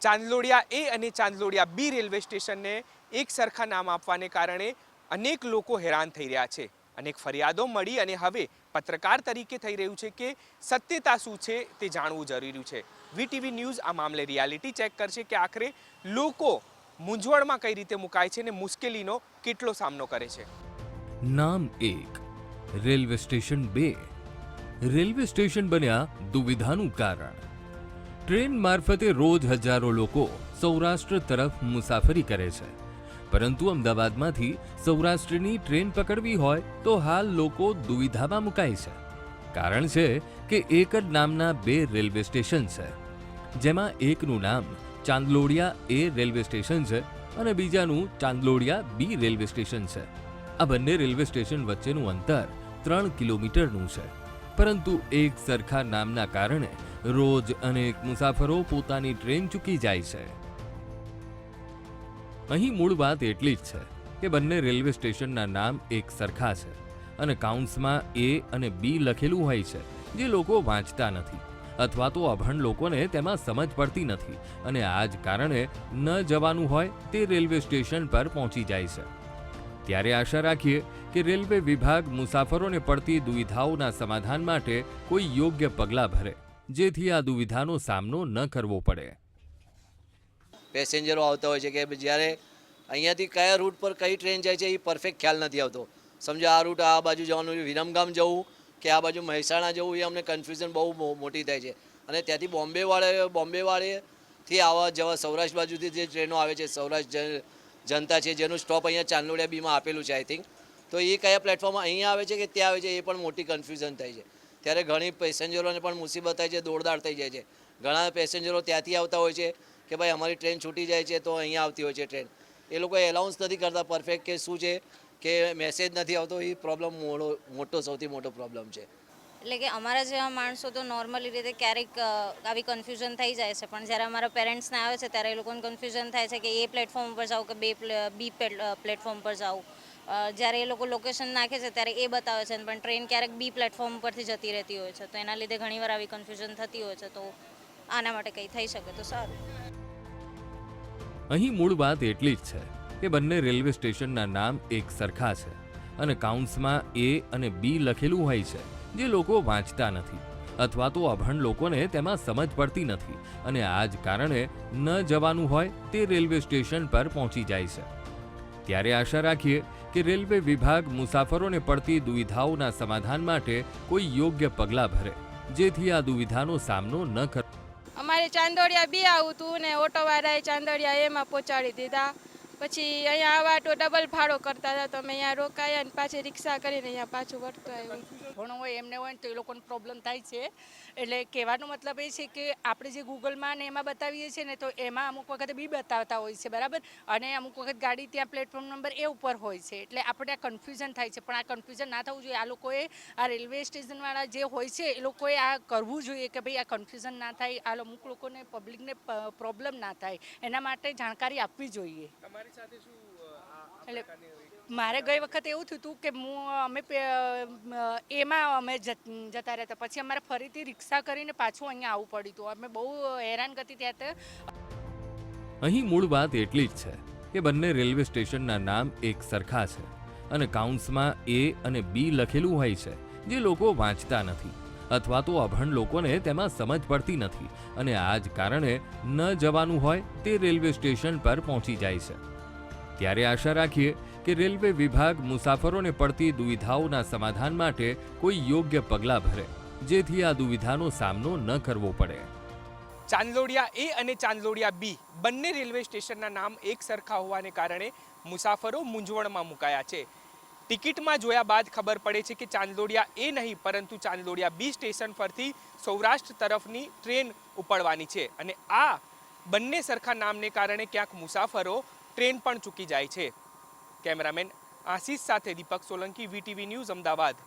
ચાંદલોડિયા એ અને ચાંદલોડિયા બી રેલવે સ્ટેશનને એક સરખા નામ આપવાને કારણે અનેક લોકો હેરાન થઈ રહ્યા છે. અનેક ફરિયાદો મળી અને હવે પત્રકાર તરીકે થઈ રહ્યું છે કે સત્યતા શું છે તે જાણવું જરૂરી છે. વીટીવી ન્યૂઝ આ મામલે રિયાલિટી ચેક કરશે કે આખરે લોકો મૂંઝવણમાં કઈ રીતે મુકાય છે અને મુશ્કેલીનો કેટલો સામનો કરે છે. નામ એક, રેલવે સ્ટેશન બે. રેલવે સ્ટેશન બન્યા દુવિધાનું કારણ. ટ્રેન મારફતે રોજ હજારો લોકો સૌરાષ્ટ્ર તરફ મુસાફરી કરે છે. પરંતુ અમદાવાદમાંથી સૌરાષ્ટ્રની ટ્રેન પકડવી હોય તો હાલ લોકો દુવિધામાં મુકાય છે. કારણ છે કે એક જ નામના બે રેલવે સ્ટેશન છે. જેમાં એકનું નામ ચાંદલોડિયા એ રેલવે સ્ટેશન છે અને બીજાનું ચાંદલોડિયા બી રેલવે સ્ટેશન છે. આ બંને રેલવે સ્ટેશન વચ્ચેનું અંતર ત્રણ કિલોમીટરનું છે. પરંતુ એક સરખા નામના કારણે રોજ અનેક મુસાફરો પોતાની ટ્રેન ચૂકી જાય છે. અહીં મૂળ વાત એટલી જ છે કે બંને રેલવે સ્ટેશનના નામ એક સરખા છે અને કાઉન્ટ્સમાં એ અને બી લખેલું હોય છે જે લોકો વાંચતા નથી અથવા તો અભણ લોકોને તેમાં સમજ પડતી નથી અને આ જ કારણે ન જવાનું હોય તે રેલવે સ્ટેશન પર પહોંચી જાય છે. ત્યારે આશા રાખીએ કે રેલવે વિભાગ મુસાફરોને પડતી દુવિધાઓના સમાધાન માટે કોઈ યોગ્ય પગલાં ભરે, જેથી આ દુવિધાનો સામનો ન કરવો પડે. પેસેન્જરો આવતા હોય છે કે જ્યારે અહીંયાથી કયા રૂટ પર કઈ ટ્રેન જાય છે એ પરફેક્ટ ખ્યાલ નથી આવતો. સમજો આ રૂટ આ બાજુ જવાનું વિરમગામ જવું કે આ બાજુ મહેસાણા જવું એ અમને કન્ફ્યુઝન બહુ મોટી થાય છે. અને ત્યાંથી બોમ્બેવાળે, બોમ્બેવાળેથી આવા જવા સૌરાષ્ટ્ર બાજુથી જે ટ્રેનો આવે છે, સૌરાષ્ટ્ર જનતા છે, જેનું સ્ટોપ અહીંયા ચાંદલોડિયા બીમાં આપેલું છે આઈ થિંક તો એ કયા પ્લેટફોર્મમાં અહીંયા આવે છે કે ત્યાં આવે છે, એ પણ મોટી કન્ફ્યુઝન થાય છે. ત્યારે ઘણી પેસેન્જરોને પણ મુસીબત થાય છે દોડદાડ થઈ જાય છે. ઘણા પેસેન્જરો ત્યાંથી આવતા હોય છે કે ભાઈ અમારી ટ્રેન છૂટી જાય છે તો અહીંયા આવતી હોય છે ટ્રેન એ લોકો એલાઉન્સ નથી કરતા પરફેક્ટ કે શું છે કે મેસેજ નથી આવતો, એ પ્રોબ્લેમ મોટો, સૌથી મોટો પ્રોબ્લેમ છે. એટલે કે અમારા જેવા માણસો તો નોર્મલી રીતે ક્યારેક આવી કન્ફ્યુઝન થઈ જાય છે. પણ જ્યારે અમારા પેરેન્ટ્સને આવે છે, ત્યારે એ લોકોને કન્ફ્યુઝન થાય છે કે એ પ્લેટફોર્મ પર જાઉં કે બે બી પ્લેટફોર્મ પર જાઉં જ્યારે એ લોકો લોકેશન નાખે છે, ત્યારે એ બતાવે છે. પણ ટ્રેન ક્યારેક બી પ્લેટફોર્મ પરથી જતી રહેતી હોય છે. તો એના લીધે ઘણીવાર આવી કન્ફ્યુઝન થતી હોય છે. તો આના માટે કંઈ થઈ શકે તો સારું. અહીં મૂળ વાત એટલી જ છે કે બંને રેલવે સ્ટેશનના નામ એક સરખા છે અને કાઉન્ટ્સમાં એ અને બી લખેલું હોય છે. જે લોકો વાંચતા નથી અથવા તો અભણ લોકોને તેમાં સમજ પડતી નથી અને આ જ કારણે ન જવાનું હોય તે રેલવે સ્ટેશન પર પહોંચી જાય છે. ત્યારે આશા રાખીએ કે રેલવે વિભાગ મુસાફરોને પડતી દુવિધાઓના સમાધાન માટે કોઈ યોગ્ય પગલાં ભરે, જેથી આ દુવિધાનો સામનો ન કર અમારે ચાંદોડિયા બી આવું હતું ને ઓટોવાળાએ ચાંદોડિયા એમાં પહોંચાડી દીધા. પછી અહીંયા આવા તો ડબલ ભાડો કરતા હતા તો અમે અહીંયા રોકાયા અને પાછી રિક્ષા કરીને અહીંયા પાછું વળતું આવ્યું ઘણું હોય એમને હોય ને તો એ લોકોને પ્રોબ્લેમ થાય છે. એટલે કહેવાનો મતલબ એ છે કે આપણે જે ગૂગલમાં ને એમાં બતાવીએ છીએ ને તો એમાં અમુક વખત બી બતાવતા હોય છે બરાબર? અને અમુક વખત ગાડી ત્યાં પ્લેટફોર્મ નંબર એ ઉપર હોય છે. એટલે આપણે આ કન્ફ્યુઝન થાય છે પણ આ કન્ફ્યુઝન ના થવું જોઈએ. આ લોકોએ આ રેલવે સ્ટેશનવાળા જે હોય છે એ લોકોએ આ કરવું જોઈએ કે ભાઈ આ કન્ફ્યુઝન ના થાય આ અમુક લોકોને પબ્લિકને પ્રોબ્લેમ ના થાય. એના માટે જાણકારી આપવી જોઈએ. એટલે મારે ગઈ વખત એવું થયું હતું કે હું અમે એમાં અમે જતા જતા હતા પછી અમારે ફરીથી રિક્ષા કરીને પાછું અહીંયા આવવું પડ્યું હતું અમે બહુ હેરાન કરતી ત્યાં તો અહીં મૂળ વાત એટલી જ છે કે બંને રેલવે સ્ટેશનના નામ એક સરખા છે અને કાઉન્ટ્સમાં એ અને બી લખેલું હોય છે જે લોકો વાંચતા નથી અથવા તો અભણ લોકોને તેમાં સમજ પડતી નથી અને આ જ કારણે ન જવાનું હોય તે રેલવે સ્ટેશન પર પહોંચી જાય છે. ત્યારે આશા રાખીએ કે રેલવે વિભાગ મુસાફરોને પડતી દુવિધાઓના સમાધાન માટે કોઈ યોગ્ય પગલાં ભરે, જેથી આ દુવિધાનો સામનો ન કરવો પડે. ચાંદલોડિયા એ અને ચાંદલોડિયા બી બંને રેલવે સ્ટેશનના નામ એક સરખા હોવાને કારણે મુસાફરો મૂંઝવણમાં મુકાયા છે. ટિકિટમાં જોયા બાદ ખબર પડે છે કે ચાંદલોડિયા એ નહીં, પરંતુ ચાંદલોડિયા બી સ્ટેશન પરથી સૌરાષ્ટ્ર તરફની ટ્રેન ઉપડવાની છે. અને આ બંને સરખા નામને કારણે ક્યાંક મુસાફરો ટ્રેન પણ ચૂકી જાય છે. કેમેરામેન આશીષ સાથે દીપક સોલંકી વીટીવી ન્યૂઝ અમદાવાદ.